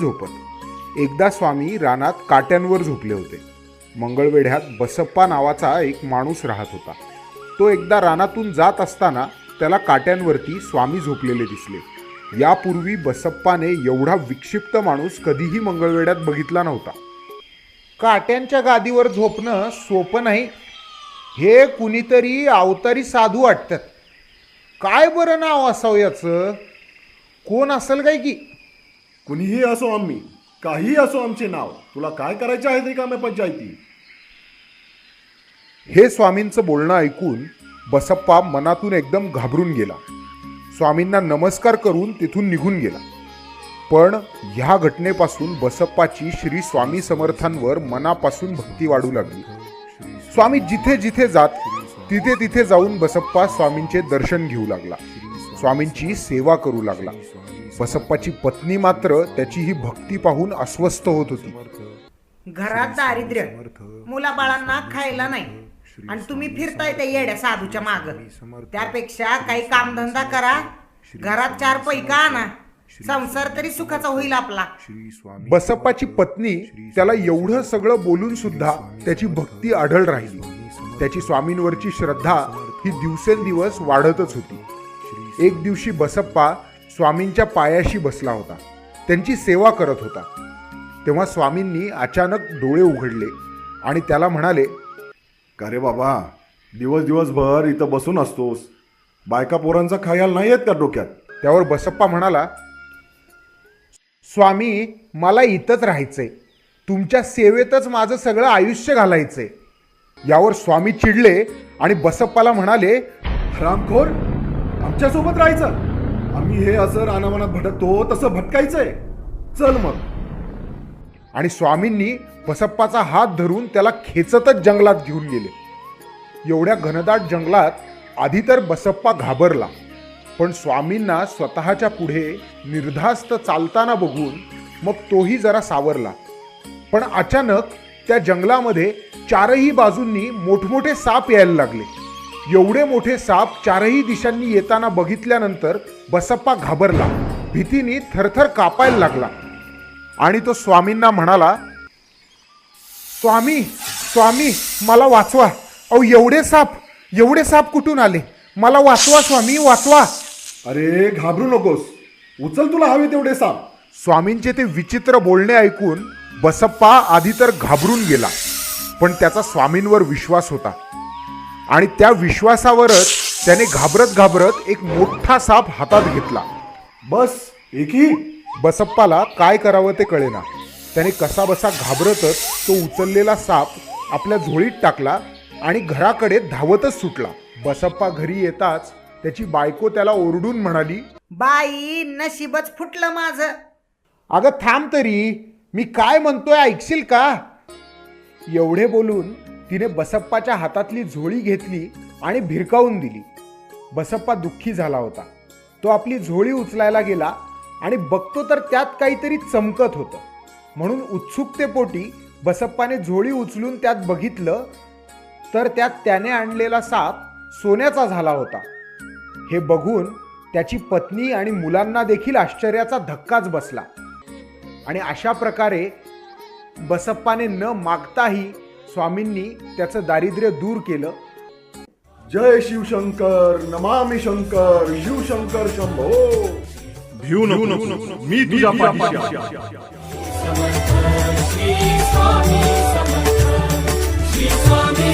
झोपत. एकदा स्वामी रानात काट्यांवर झोपले होते. मंगळवेढ्यात बसप्पा नावाचा एक माणूस राहत होता. तो एकदा रानातून जात असताना त्याला काट्यांवरती स्वामी झोपलेले दिसले. यापूर्वी बसप्पाने एवढा विक्षिप्त माणूस कधीही मंगळवेढ्यात बघितला नव्हता. काट्यांच्या गादीवर झोपणं सोपं नाही. हे कुणीतरी अवतारी साधू वाटतात काय बरं नाव असावं याचं? कोण असेल काय की? कुणीही असो आम्ही काहीही असो आमचे नाव तुला काय करायचे आहे ते पंचायती हे स्वामींचं बोलणं ऐकून बसप्पा मनातून एकदम घाबरून गेला. स्वामींना नमस्कार करून तिथून निघून गेला. पण ह्या घटनेपासून बसप्पाची श्री स्वामी समर्थांवर मनापासून भक्ती वाढू लागली. स्वामी जिथे जिथे जात तिथे तिथे जाऊन बसप्पा स्वामींचे दर्शन घेऊ लागला. स्वामींची सेवा करू लागला. बसप्पाची पत्नी मात्र त्याची ही भक्ती पाहून अस्वस्थ होत होती. घरात दारिद्र्य मुलाबाळांना खायला नाही. आणि तुम्ही फिरताय त्या येड्या साधूच्या माग. त्यापेक्षा काही कामधंदा करा. घरात चार पैका आणा. संसार तरी सुखाचा होईल आपला. बसप्पाची पत्नी त्याला एवढं सगळं बोलून सुद्धा त्याची भक्ती आढळ राहिली. त्याची स्वामींवरची श्रद्धा ही दिवसेंदिवस वाढतच होती. एक दिवशी बसप्पा स्वामींच्या पायाशी बसला होता. त्यांची सेवा करत होता. तेव्हा स्वामींनी अचानक डोळे उघडले आणि त्याला म्हणाले का रे बाबा दिवस दिवसभर इथं बसून असतोस. बायका पोरांचा खायला नाही आहेत का डोक्यात. त्यावर बसप्पा म्हणाला स्वामी मला इथंच राहायचंय. तुमच्या सेवेतच माझं सगळं आयुष्य घालायचंय. यावर स्वामी चिडले आणि बसप्पाला म्हणाले रामखोर आमच्यासोबत राहायचं. आम्ही हे असं रानावनात भटकतो तसं भटकायचंय. चल मग. आणि स्वामींनी बसप्पाचा हात धरून त्याला खेचतच जंगलात घेऊन गेले. एवढ्या घनदाट जंगलात आधी तर बसप्पा घाबरला. पण स्वामींना स्वतःच्या पुढे निर्धास्त चालताना बघून मग तोही जरा सावरला. पण अचानक त्या जंगलामध्ये चारही बाजूंनी मोठमोठे साप यायला लागले. एवढे मोठे साप चारही दिशांनी येताना बघितल्यानंतर बसप्पा घाबरला. भीतीने थरथर कापायला लागला. आणि तो स्वामींना म्हणाला स्वामी स्वामी मला वाचवा. अहो एवढे साप एवढे साप कुठून आले? मला वाचवा स्वामी वाचवा. अरे घाबरू नकोस. उचल तुला हवे तेवढे साप. स्वामींचे ते विचित्र बोलणे ऐकून बसप्पा आधी तर घाबरून गेला. पण त्याचा स्वामींवर विश्वास होता. आणि त्या विश्वासावरच त्याने घाबरत घाबरत एक मोठा साप हातात घेतला. बस एकही बसप्पाला काय करावं ते कळेना. त्याने कसा बसा घाबरतच तो उचललेला साप आपल्या झोळीत टाकला आणि घराकडे धावतच सुटला. बसप्पा घरी येताच त्याची बायको त्याला ओरडून म्हणाली बाई नशीबच फुटलं माझं. अगं थांब तरी. मी काय म्हणतोय ऐकशील का? एवढे बोलून तिने बसप्पाच्या हातातली झोळी घेतली आणि भिरकावून दिली. बसप्पा दुःखी झाला होता. तो आपली झोळी उचलायला गेला आणि बघतो तर त्यात काहीतरी चमकत होतं. म्हणून उत्सुकतेपोटी बसप्पाने झोळी उचलून त्यात बघितलं तर त्यात त्याने आणलेला साप सोन्याचा झाला होता. हे बघून त्याची पत्नी आणि मुलांना देखील आश्चर्याचा धक्काच बसला. आणि अशा प्रकारे बसप्पाने न मागताही स्वामींनी त्याचं दारिद्र्य दूर केलं. जय शिवशंकर नमामि शंकर शिवशंकर शंभो. भिऊ नको मी तुझ्या पाठीशी आहे. श्री स्वामी समर्थ श्री स्वामी